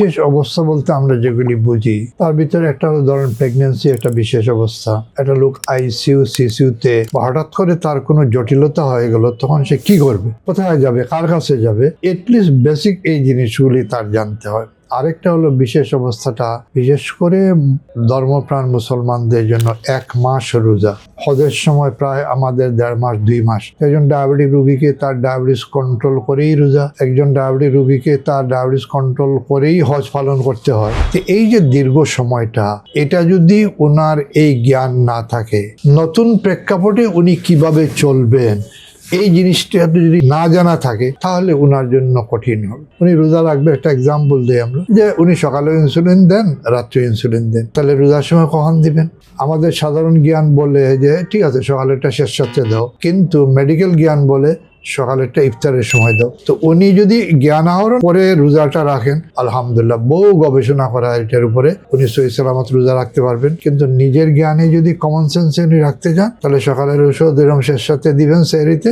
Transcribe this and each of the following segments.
বিশেষ অবস্থা বলতে আমরা যেগুলি বুঝি, তার ভিতরে একটা হলো ধরেন প্রেগনেন্সি একটা বিশেষ অবস্থা। একটা লোক আইসিইউ সিসিউতে হঠাৎ করে তার কোনো জটিলতা হয়ে গেল, তখন সে কি করবে? কোথায় যাবে? কার কাছে যাবে? এটলিস্ট বেসিক এই জিনিসগুলি তার জানতে হয়। আরেকটা হলো বিশেষ অবস্থাটা, বিশেষ করে ধর্মপ্রাণ মুসলমানদের জন্য এক মাস রোজা। হজের সময় প্রায় আমাদের দেড় মাস, দুই মাস। একজন ডায়াবেটিক রুগীকে তার ডায়াবেটিস কন্ট্রোল করেই রোজা, একজন ডায়াবেটিক রুগীকে তার ডায়াবেটিস কন্ট্রোল করেই হজ পালন করতে হয়। তো এই যে দীর্ঘ সময়টা, এটা যদি ওনার এই জ্ঞান না থাকে, নতুন প্রেক্ষাপটে উনি কীভাবে চলবেন? এই জিনিসটা যদি না জানা থাকে, তাহলে উনার জন্য কঠিন হবে। উনি রোজা রাখবে, একটা এক্সাম্পল দেয় আমরা, যে উনি সকালে ইনসুলিন দেন রাত্রে ইনসুলিন দেন। তাহলে রোজার সময় কখন দিবেন? আমাদের সাধারণ জ্ঞান বলে যে, ঠিক আছে, সকালেরটা শেষ সাথে দাও। কিন্তু মেডিকেল জ্ঞান বলে সকালেরটা ইফতারের সময় দাও। তো উনি যদি জ্ঞান আহরণ করে রোজাটা রাখেন, আলহামদুলিল্লাহ বহু গবেষণা করা এটার উপরে। উনি সহি সালামত রোজা রাখতে পারবেন। কিন্তু নিজের জ্ঞানে যদি কমন সেন্সে উনি রাখতে চান, তাহলে সকালের ওষুধ এরকম শেষ সাথে দিবেন সেরিতে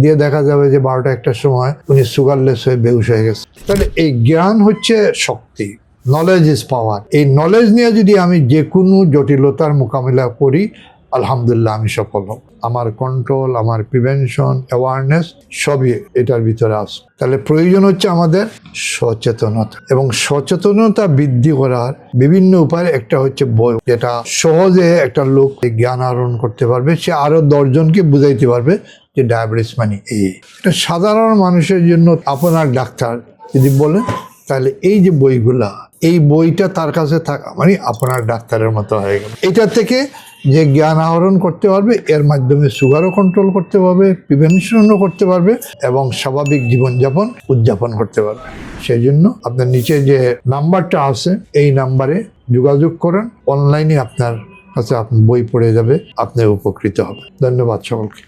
দিয়ে দেখা যাবে যে বারোটা একটার সময় উনি সুগারলেস হয়ে বেউস হয়ে গেছে। তাহলে এই জ্ঞান হচ্ছে শক্তি নলেজ ইজ পাওয়ার এই নলেজ নিয়ে যদি আমি যে কোনো জটিলতার মোকাবিলা করি আলহামদুলিল্লাহ, আমি সফল হব। আমার কন্ট্রোল আমার প্রিভেনশন অ্যাওয়ারনেস সবই এটার ভিতরে আস তাহলে প্রয়োজন হচ্ছে আমাদের সচেতনতা এবং সচেতনতা বৃদ্ধি করার বিভিন্ন উপায়। একটা হচ্ছে বই যেটা সহজে একটা লোক জ্ঞান আহরণ করতে পারবে, সে আরও দশজনকে বুঝাইতে পারবে যে ডায়াবেটিস মানে এই এটা সাধারণ মানুষের জন্য আপনার ডাক্তার যদি বলেন, তাহলে এই যে বইগুলা, এই বইটা তার কাছে থাকা মানে আপনার ডাক্তারের মতো হয়ে গেল। এটা থেকে যে জ্ঞান আহরণ করতে পারবে, এর মাধ্যমে সুগারও কন্ট্রোল করতে পারবে প্রিভেনশনও করতে পারবে এবং স্বাভাবিক জীবনযাপন উদযাপন করতে পারবে। সেই জন্য আপনার নিচে যে নাম্বারটা আছে, এই নাম্বারে যোগাযোগ করেন। অনলাইনে আপনার কাছে আপনার বই পড়ে যাবে, আপনি উপকৃত হবে ধন্যবাদ সকলকে।